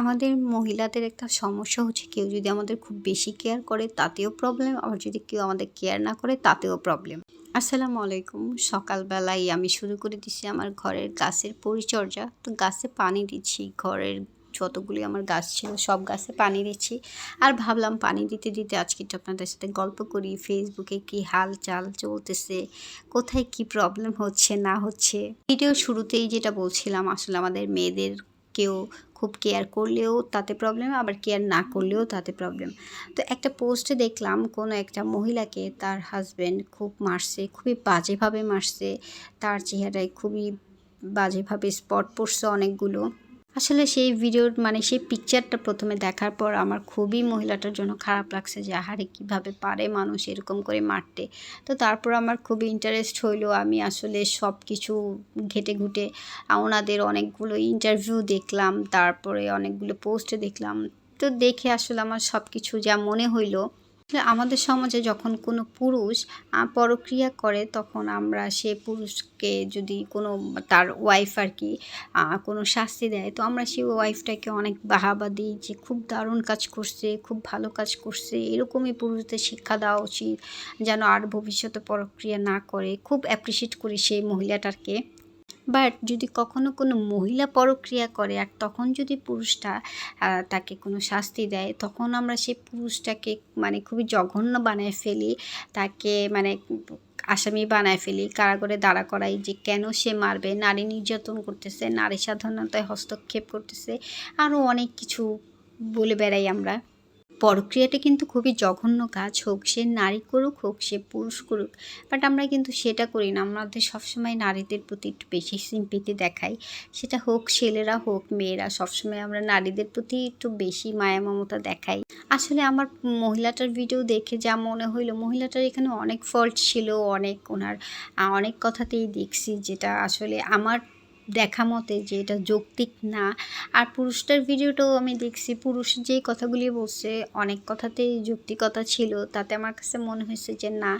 আমাদের মহিলাদের একটা সমস্যা হচ্ছে কেউ যদি আমাদের খুব বেশি কেয়ার করে, তাতেও প্রবলেম আবার যদি কেউ আমাদের কেয়ার না করে, তাতেও প্রবলেম আসসালামু আলাইকুম। সকালবেলায় আমি শুরু করে দিচ্ছি আমার ঘরের গাছের পরিচর্যা। তো গাছে পানি দিচ্ছি, ঘরের যতগুলি আমার গাছ ছিল সব গাছে পানি দিচ্ছি। আর ভাবলাম পানি দিতে দিতে আজকে একটু আপনাদের সাথে গল্প করি ফেসবুকে কি হাল চাল চলতেছে, কোথায় কি প্রবলেম হচ্ছে, না হচ্ছে। ভিডিও শুরুতেই যেটা বলছিলাম, আসলে আমাদের মেয়েদের কেউ খুব কেয়ার করলেও তাতে প্রবলেম আবার কেয়ার না করলেও তাতে প্রবলেম তো একটা পোস্টে দেখলাম কোনো একটা মহিলাকে তার হাজব্যান্ড খুব মারছে, খুবই বাজেভাবে মারছে, তার চেহারায় খুবই বাজেভাবে স্পট পড়ছে অনেকগুলো। আসলে সেই ভিডিওর মানে সেই পিকচারটা প্রথমে দেখার পর আমার খুবই মহিলাটার জন্য খারাপ লাগছে যে, আহারে, কীভাবে পারে মানুষ এরকম করে মারতে? তো তারপর আমার খুবই ইন্টারেস্ট হইল আমি আসলে সব কিছু ঘেটে ঘুটে ওনাদের অনেকগুলো ইন্টারভিউ দেখলাম, তারপরে অনেকগুলো পোস্ট দেখলাম। তো দেখে আসলে আমার সব কিছু যা মনে হইল আমাদের সমাজে যখন কোনো পুরুষ পরক্রিয়া করে, তখন আমরা সে পুরুষকে যদি কোনো তার ওয়াইফ আর কি কোনো শাস্তি দেয়, তো আমরা সেই ওয়াইফটাকে অনেক বাহাবা দিই যে খুব দারুণ কাজ করছে, খুব ভালো কাজ করছে, এরকমই পুরুষদের শিক্ষা দেওয়া উচিত, যেন আর ভবিষ্যতে পরক্রিয়া না করে। খুব অ্যাপ্রিসিয়েট করি সেই মহিলাটাকে। বাট যদি কখনো কোনো মহিলা পরক্রিয়া করে আর তখন যদি পুরুষটা তাকে কোনো শাস্তি দেয়, তখন আমরা সেই পুরুষটাকে মানে খুবই জঘন্য বানায় ফেলি, তাকে মানে আসামি বানায় ফেলি, কারাগারে দাঁড়া করাই যে কেন সে মারবে, নারী নির্যাতন করতেছে, নারী সাধারণতায় হস্তক্ষেপ করতেছে আরও অনেক কিছু বলে বেড়াই আমরা। পরক্রিয়াটা কিন্তু খুবই জঘন্য কাজ, হোক সে নারী করুক, হোক সে পুরুষ করুক বাট আমরা কিন্তু সেটা করি না। আমাদের সবসময় নারীদের প্রতি একটু বেশি সিম্পিতি দেখাই। সেটা হোক ছেলেরা হোক মেয়েরা, সবসময় আমরা নারীদের প্রতি একটু বেশি মায়া মমতা দেখাই। আসলে আমার মহিলাটার ভিডিও দেখে যা মনে হইল, মহিলাটার এখানে অনেক ফল্ট ছিল, অনেক ওনার অনেক কথাতেই দেখছি যেটা আসলে আমার দেখা মতে যে এটা যৌক্তিক না। আর পুরুষটার ভিডিওটাও আমি দেখছি, পুরুষ যেই কথাগুলি বলছে, অনেক কথাতেই যৌক্তিকতা ছিল। তাতে আমার কাছে মনে হয়েছে যে না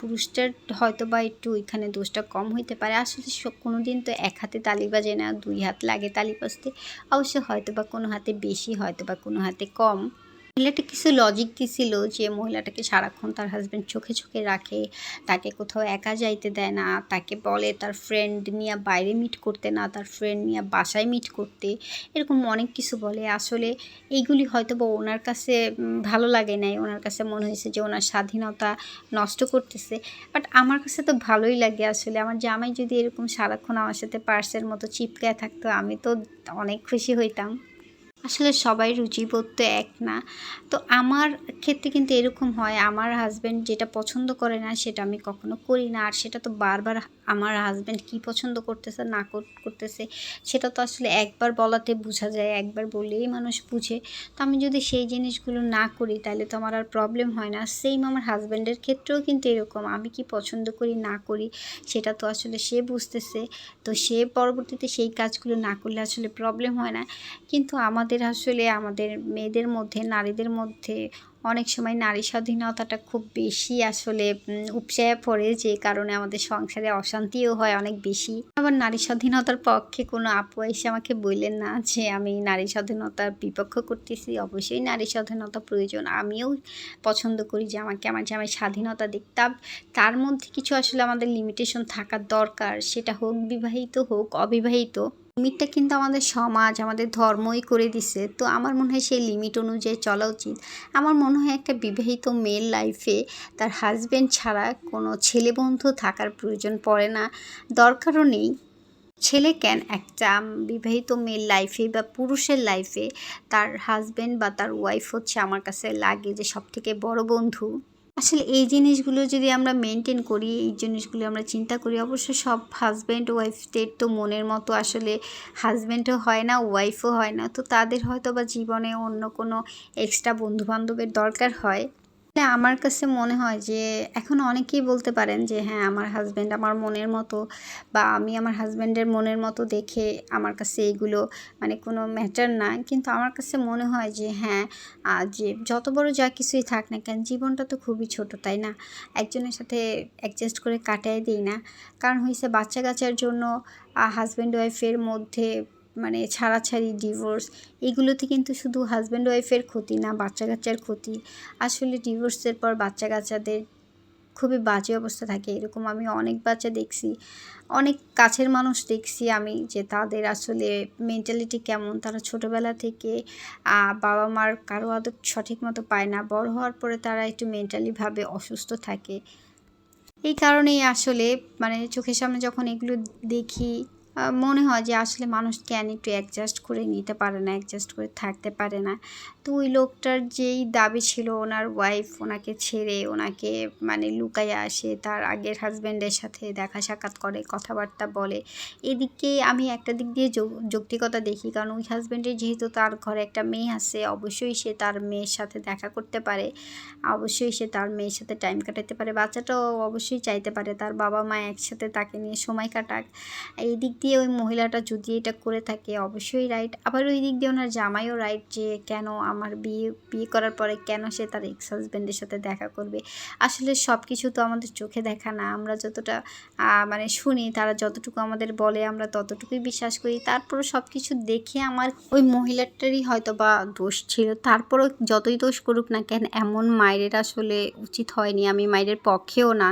পুরুষটার হয়তো বা একটু এখানে দোষটা কম হইতে পারে। আসলে কোনো দিন তো এক হাতে তালি বাজে না, দুই হাত লাগে তালি বাজতে। অবশ্য হয়তো বা কোনো হাতে বেশি হয়তো বা কোনো হাতে কম। মহিলাটা কিছু লজিক দিছিল যে মহিলাটাকে সারাক্ষণ তার হাজব্যান্ড চোখে চোখে রাখে, তাকে কোথাও একা যাইতে দেয় না, তাকে বলে তার ফ্রেন্ড নিয়ে বাইরে মিট করতে না, তার ফ্রেন্ড নিয়ে বাসায় মিট করতে, এরকম অনেক কিছু বলে। আসলে এইগুলি হয়তো বা ওনার কাছে ভালো লাগে নাই। ওনার কাছে মনে হয়েছে যে ওনার স্বাধীনতা নষ্ট করতেছে। বাট আমার কাছে তো ভালোই লাগে আসলে। আমার জামাই যদি এরকম সারাক্ষণ আমার সাথে পার্সের মতো চিপকায় থাকতো, আমি তো অনেক খুশি হইতাম। আসলে সবাই রুচিবোধ তো এক না। তো আমার ক্ষেত্রে কিন্তু এরকম হয়, আমার হাজব্যান্ড যেটা পছন্দ করে না সেটা আমি কখনো করি না। আর সেটা তো বারবার আমার হাজব্যান্ড কি পছন্দ করতেছে, না করতেছে, সেটা তো আসলে একবার বলাতে বোঝা যায়, একবার বললেই মানুষ বুঝে। তো আমি যদি সেই জিনিসগুলো না করি তাহলে তো আমার আর প্রবলেম হয় না। সেম আমার হাজব্যান্ডের ক্ষেত্রেও কিন্তু এরকম, আমি কি পছন্দ করি, না করি, সেটা তো আসলে সে বুঝতেছে। তো সে পরবর্তীতে সেই কাজগুলো না করলে আসলে প্রবলেম হয় না। কিন্তু আমাদের আসলে আমাদের মেয়েদের মধ্যে, নারীদের মধ্যে অনেক সময় নারী স্বাধীনতাটা খুব বেশি আসলে উপসায় পড়ে যে কারণে আমাদের সংসারে অশান্তিও হয় অনেক বেশি। আবার নারী স্বাধীনতার পক্ষে কোনো আপু এসে আমাকে বললেন না যে, আমি নারী স্বাধীনতার বিপক্ষ করতেছি, অবশ্যই নারী স্বাধীনতা প্রয়োজন। আমিও পছন্দ করি যে আমাকে আমার যে আমি স্বাধীনতা দেখতাম তার মধ্যে কিছু আসলে আমাদের লিমিটেশন থাকার দরকার। সেটা হোক বিবাহিত হোক, অবিবাহিত লিমিটটা কিন্তু আমাদের সমাজ, আমাদের ধর্মই করে দিছে। তো আমার মনে হয় সেই লিমিট অনুযায়ী চলা উচিত। আমার মনে হয় একটা বিবাহিত মেয়ের লাইফে তার হাজব্যান্ড ছাড়া কোনো ছেলে বন্ধু থাকার প্রয়োজন পড়ে না। দরকারও নেই। ছেলে কেন একটা বিবাহিত মেয়ের লাইফে বা পুরুষের লাইফে তার হাজব্যান্ড বা তার ওয়াইফ হচ্ছে আমার কাছে লাগে যে সব থেকে বড় বন্ধু। আসলে এই জিনিসগুলো যদি আমরা মেনটেন করি, এই জিনিসগুলো আমরা চিন্তা করি, অবশ্য সব হাজব্যান্ড ওয়াইফদের তো মনের মতো আসলে হাজব্যান্ডও হয় না ওয়াইফও হয় না। তো তাদের হয়তো বা জীবনে অন্য কোনো এক্সট্রা বন্ধুবান্ধবের দরকার হয়। আমার কাছে মনে হয় যে এখন অনেকেই বলতে পারেন যে হ্যাঁ আমার হাজব্যান্ড আমার মনের মতো বা আমি আমার হাজব্যান্ডের মনের মতো দেখে আমার কাছে এইগুলো মানে কোনো ম্যাটার না। কিন্তু আমার কাছে মনে হয় যে হ্যাঁ যে যত বড় যা কিছুই থাক না কেন, জীবনটা তো খুবই ছোট, তাই না? একজনের সাথে অ্যাডজাস্ট করে কাটাই দিই না। কারণ হয়েছে বাচ্চা কাচ্চার জন্য হাজব্যান্ড ওয়াইফের মধ্যে মানে ছাড়াছাড়ি ডিভোর্স এগুলোতে কিন্তু শুধু হাজব্যান্ড ওয়াইফের ক্ষতি না, বাচ্চা কাচ্চার ক্ষতি। আসলে ডিভোর্সের পর বাচ্চা কাচ্চাদের খুবই বাজে অবস্থা থাকে। এরকম আমি অনেক বাচ্চা দেখছি, অনেক কাছের মানুষ দেখছি আমি যে তাদের আসলে মেন্টালিটি কেমন। তারা ছোটোবেলা থেকে বাবা মার কারও আদর সঠিক মতো পায় না। বড় হওয়ার পরে তারা একটু মেন্টালিভাবে অসুস্থ থাকে। এই কারণেই আসলে মানে চোখের সামনে যখন এগুলো দেখি মনে হয় যে আসলে মানুষ কেন একটু অ্যাডজাস্ট করে নিতে পারে না অ্যাডজাস্ট করে থাকতে পারে না। তো ওই লোকটার যেই দাবি ছিল, ওনার ওয়াইফ ওনাকে ছেড়ে, ওনাকে মানে লুকাইয়া আসে, তার আগের হাজব্যান্ডের সাথে দেখা সাক্ষাৎ করে, কথাবার্তা বলে। এদিকে আমি একটা দিক দিয়ে যৌক্তিকতা দেখি, কারণ ওই হাজব্যান্ডের যেহেতু তার ঘরে একটা মেয়ে আছে, অবশ্যই সে তার মেয়ের সাথে দেখা করতে পারে। অবশ্যই সে তার মেয়ের সাথে টাইম কাটাতে পারে, বাচ্চাটাও অবশ্যই চাইতে পারে, তার বাবা মা একসাথে তাকে নিয়ে সময় কাটাক। এই দিক দিয়ে ওই মহিলাটা যদি এটা করে থাকে, অবশ্যই রাইট আবার ওই দিক দিয়ে ওনার জামাইও রাইট যে কেন আমার বিয়ে বিয়ে করার পরে কেন সে তার এক্স হাজব্যান্ডের সাথে দেখা করবে? আসলে সব কিছু তো আমাদের চোখে দেখা না। আমরা যতটা মানে শুনি, তারা যতটুকু আমাদের বলে, আমরা ততটুকুই বিশ্বাস করি। তারপরও সব কিছু দেখে আমার ওই মহিলাটারই হয়তো বা দোষ ছিল। তারপরও যতই দোষ করুক না কেন, এমন মায়ের আসলে উচিত হয়নি। আমি মায়ের পক্ষেও না।